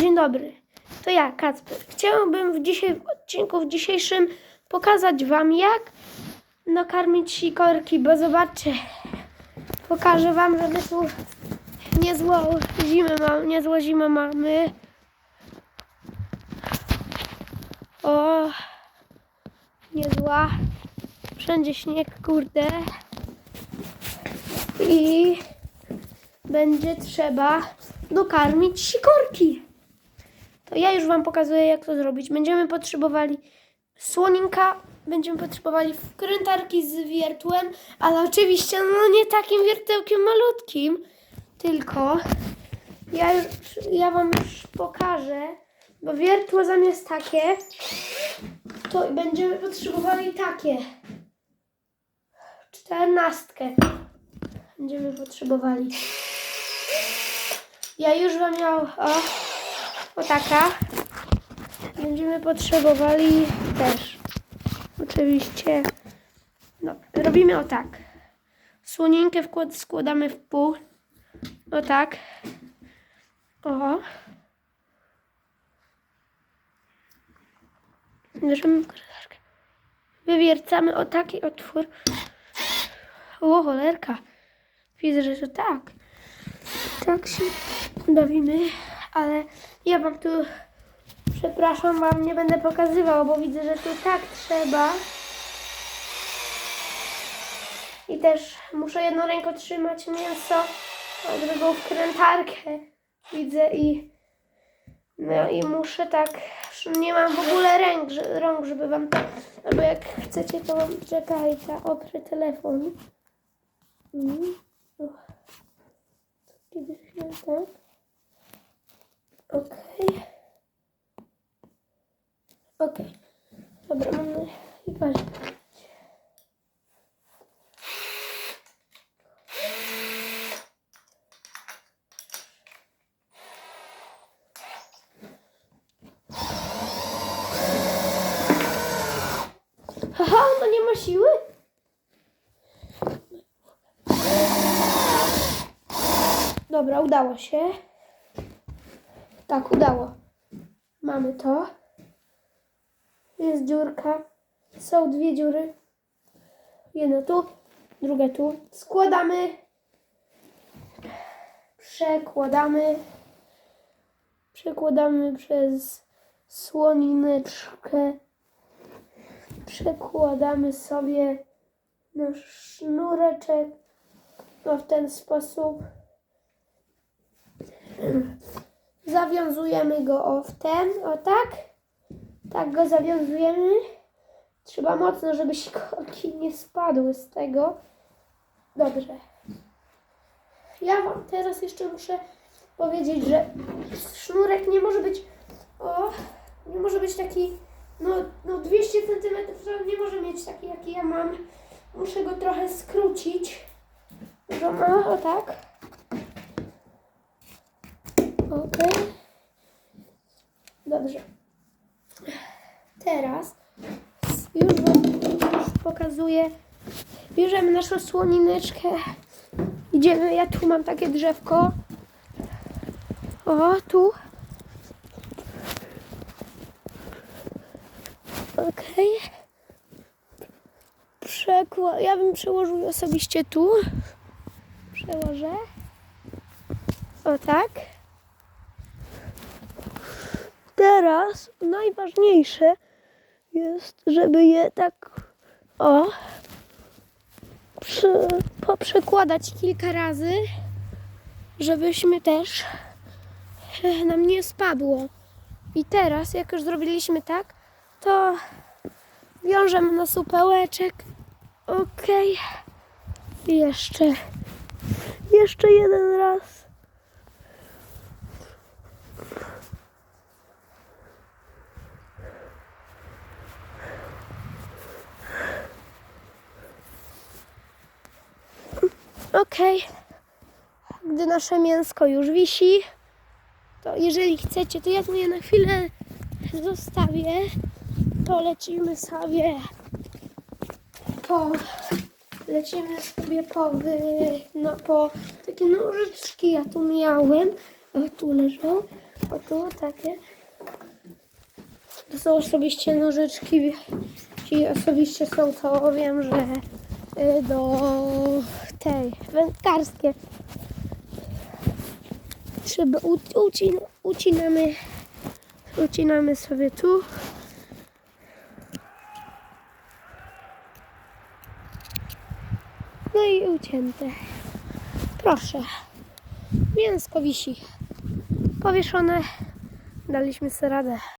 Dzień dobry. To ja, Kacper. Chciałabym w dzisiaj w odcinku w dzisiejszym pokazać wam jak nakarmić sikorki, bo zobaczcie. Pokażę wam, że my tu niezłą zimę mamy, niezłą zimę mamy. O, niezła. Wszędzie śnieg, kurde. I będzie trzeba dokarmić sikorki. To ja już Wam pokazuję, jak to zrobić. Będziemy potrzebowali słoninka, będziemy potrzebowali wkrętarki z wiertłem, ale oczywiście no nie takim wiertełkiem malutkim, tylko ja, już, ja Wam już pokażę, bo wiertło zamiast takie, to będziemy potrzebowali takie. Czternastkę będziemy potrzebowali. Ja już Wam miał, o, o taka. Będziemy potrzebowali też. Oczywiście. No, robimy o tak. Słoninkę wkład, składamy w pół. O tak. O. Bierzemy wkrętarkę. Wywiercamy o taki otwór. O, cholerka. Widzę, że to tak. Tak się bawimy, ale ja wam tu, przepraszam, wam nie będę pokazywał, bo widzę, że tu tak trzeba. I też muszę jedną ręką trzymać mięso, a drugą wkrętarkę. Widzę i no i muszę tak, nie mam w ogóle ręk, rąk, żeby wam albo jak chcecie, to czekajcie, oprę telefon. Mm. Uch. Kiedy się tak? Okej. Okej. Dobra, mamy i patrz. Haha, no nie ma siły? Dobra, udało się. Tak, udało. Mamy to. Jest dziurka. Są dwie dziury. Jedna tu, druga tu. Składamy. Przekładamy. Przekładamy przez słonineczkę. Przekładamy sobie nasz sznureczek. No w ten sposób. Zawiązujemy go o w ten, o tak. Tak go zawiązujemy. Trzeba mocno, żeby sikorki nie spadły z tego. Dobrze. Ja Wam teraz jeszcze muszę powiedzieć, że sznurek nie może być, o, nie może być taki, no, no 200 cm, nie może mieć taki, jaki ja mam. Muszę go trochę skrócić. Że o tak. Okej. Dobrze. Teraz już Wam już pokazuję. Bierzemy naszą słonineczkę. Idziemy. Ja tu mam takie drzewko. O, tu. Okej. Przekła- ja bym przełożył osobiście tu. Przełożę. O tak. Teraz najważniejsze jest, żeby je tak o przy, poprzekładać kilka razy, żebyśmy też nam nie spadło. I teraz, jak już zrobiliśmy tak, to wiążemy na supełeczek. Okej. I Jeszcze. Jeszcze jeden raz. Okej. Gdy nasze mięsko już wisi, to jeżeli chcecie, to ja tu je na chwilę zostawię. To lecimy sobie po lecimy sobie po wy, no po takie nożyczki ja tu miałem. O, tu leżą. O tu takie. To są osobiście nożyczki. Ci osobiście są to wiem, że y, do tej wędkarskie. Trzeba ucin, ucinamy ucinamy sobie tu. No i ucięte. Proszę. Mięsko wisi. Powieszone. Daliśmy sobie radę.